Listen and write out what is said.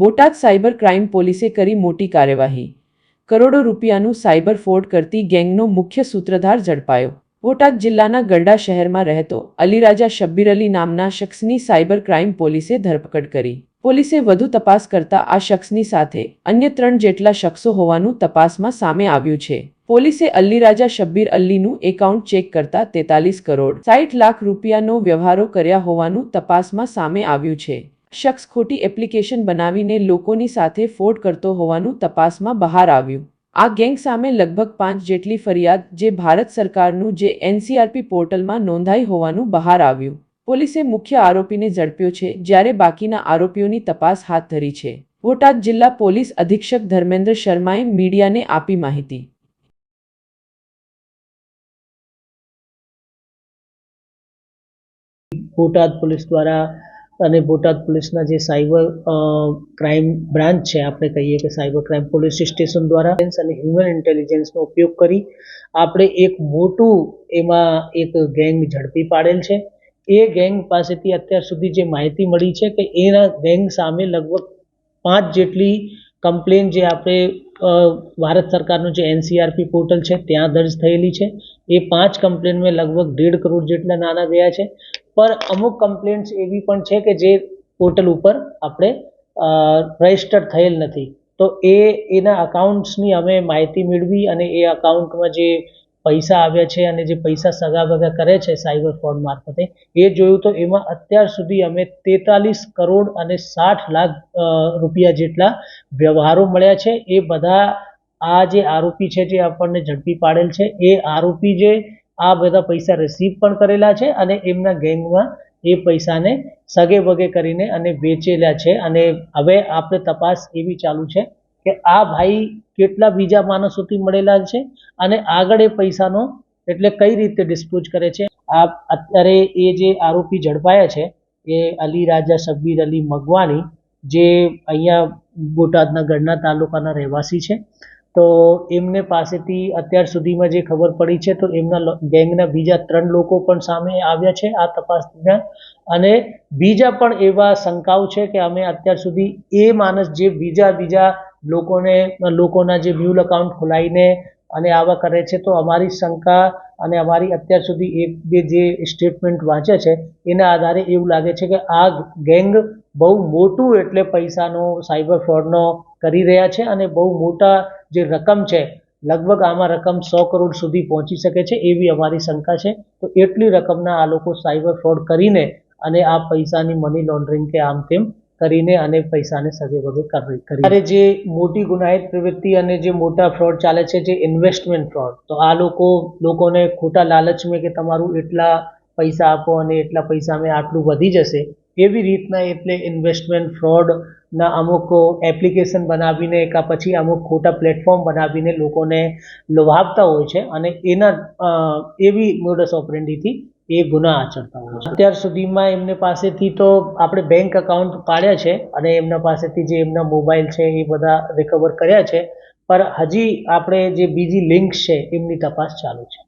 Botad cyber crime પોલીસે કરી મોટી કાર્યવાહી. કરોડો રૂપિયાનું સાયબર ફ્રોડ કરતી ગેંગનો મુખ્ય સૂત્રધાર ઝડપાયો. બોટાદ જિલ્લાના ગરડા શહેરમાં રહેતો અલીરાજા શબ્બીર અલી નામના શખ્સની સાયબર ક્રાઇમ પોલીસે ધરપકડ કરી. પોલીસે વધુ તપાસ કરતા આ શખ્સની સાથે અન્ય ત્રણ જેટલા શખ્સો હોવાનું તપાસમાં સામે આવ્યું છે. પોલીસે અલ્લીરાજા શબ્બીર અલ્લીનું એકાઉન્ટ ચેક કરતા તેતાલીસ કરોડ સાઠ લાખ રૂપિયાનો વ્યવહારો કર્યા હોવાનું તપાસમાં સામે આવ્યું છે. શખ્સ ખોટી એપ્લિકેશન બનાવીને લોકોની સાથે ફોડ કરતો હોવાનું તપાસમાં બહાર આવ્યું. આ ગેંગ સામે લગભગ પાંચ જેટલી ફરિયાદ જે ભારત સરકારનું જે એનસીઆરપી પોર્ટલમાં નોંધાઈ હોવાનું બહાર આવ્યું. પોલીસે મુખ્ય આરોપીને ઝડપ્યો છે જ્યારે બાકીના આરોપીઓની તપાસ હાથ ધરી છે. બોટાદ જિલ્લા પોલીસ અધિક્ષક ધર્મેન્દ્ર શર્માએ મીડિયાને આપી માહિતી. બોટાદ પોલીસ દ્વારા અને બોટાદ પોલીસના જે સાયબર ક્રાઇમ બ્રાન્ચ છે, આપણે કહીએ કે સાયબર ક્રાઇમ પોલીસ સ્ટેશન દ્વારા અને હ્યુમન ઇન્ટેલિજન્સનો ઉપયોગ કરી આપણે એક મોટું એમાં એક ગેંગ ઝડપી પાડેલ છે. એ ગેંગ પાસેથી અત્યાર સુધી જે માહિતી મળી છે કે એના ગેંગ સામે લગભગ પાંચ જેટલી કમ્પ્લેન જે આપણે ભારત સરકારનું જે એનસીઆરપી પોર્ટલ છે, ત્યાં દર્જ થયેલી છે. એ પાંચ કમ્પ્લેનમાં લગભગ દેઢ કરોડ જેટલા નાના ગયા છે. પણ અમુક કમ્પ્લેન્ટ્સ એવી પણ છે કે જે પોર્ટલ ઉપર આપણે રજિસ્ટર થયેલ નથી. તો એ, એના અકાઉન્ટ્સની અમે માહિતી મેળવી અને એ અકાઉન્ટમાં જે પૈસા આવ્યા છે અને જે પૈસા સગા ભગા કરે છે સાયબર ફ્રોડ મારફતે, એ જોયું તો એમાં અત્યાર સુધી અમે તેતાલીસ કરોડ અને સાઠ લાખ રૂપિયા જેટલા વ્યવહારો મળ્યા છે. એ બધા આ જે આરોપી છે જે આપણને ઝડપી પાડેલ છે, એ આરોપી જે આ બધા પૈસા રિસીવ પણ કરેલા છે અને એમના ગેંગમાં એ પૈસાને સગે વગે કરીને અને વેચેલા છે અને હવે આપણે તપાસ એવી ચાલુ છે કે આ ભાઈ કેટલા બીજા માણસોથી મળેલા છે અને આગળ એ પૈસાનો એટલે કઈ રીતે ડિસ્પોઝ કરે છે? આ અત્યારે એ જે આરોપી ઝડપાયા છે, એ અલી રાજા શબ્બીર અલી મગવાણી જે અહીંયા બોટાદના ગઢના તાલુકાના રહેવાસી છે, તો એમને પાસેથી અત્યાર સુધીમાં જે ખબર પડી છે, તો એમના ગેંગના બીજા ત્રણ લોકો પણ સામે આવ્યા છે આ તપાસ દરમિયાન. અને બીજા પણ એવા શંકાઓ છે કે અમે અત્યાર સુધી એ માણસ જે બીજા બીજા લોકોને, લોકોના જે મ્યુલ અકાઉન્ટ ખોલાવીને અને આવા કરે છે, તો અમારી શંકા અને અમારી અત્યાર સુધી એક, બે જે સ્ટેટમેન્ટ વાંચે છે, એના આધારે એવું લાગે છે કે આ ગેંગ બહુ મોટું એટલે પૈસાનો સાયબર ફ્રોડનો કરી રહ્યા છે અને બહુ મોટા જે રકમ છે, લગભગ આમાં રકમ સો કરોડ સુધી પહોંચી શકે છે એવી અમારી શંકા છે. તો એટલી રકમના આ લોકો સાયબર ફ્રોડ કરીને અને આ પૈસાની મની લોન્ડરિંગ કે આમ તેમ કરીને અને પૈસાને સગે વગે કરી. ત્યારે જે મોટી ગુનાહિત પ્રવૃત્તિ અને જે મોટા ફ્રોડ ચાલે છે, જે ઇન્વેસ્ટમેન્ટ ફ્રોડ તો આ લોકો, લોકોને ખોટા લાલચમાં કે તમારું એટલા પૈસા આપો અને એટલા પૈસા મેં આટલું વધી જશે એવી રીતના એટલે ઇન્વેસ્ટમેન્ટ ફ્રોડના અમુક એપ્લિકેશન બનાવીને કાં પછી અમુક ખોટા પ્લેટફોર્મ બનાવીને લોકોને લોભાવતા હોય છે અને એના એવી મોડસ ઓપરેન્ડીથી એ ગુના આચરતા હોય છે. અત્યાર સુધીમાં એમને પાસેથી તો આપણે બેંક અકાઉન્ટ પાડ્યા છે અને એમના પાસેથી જે એમના મોબાઈલ છે એ બધા રિકવર કર્યા છે. પણ હજી આપણે જે બીજી લિંક્સ છે એમની તપાસ ચાલુ છે.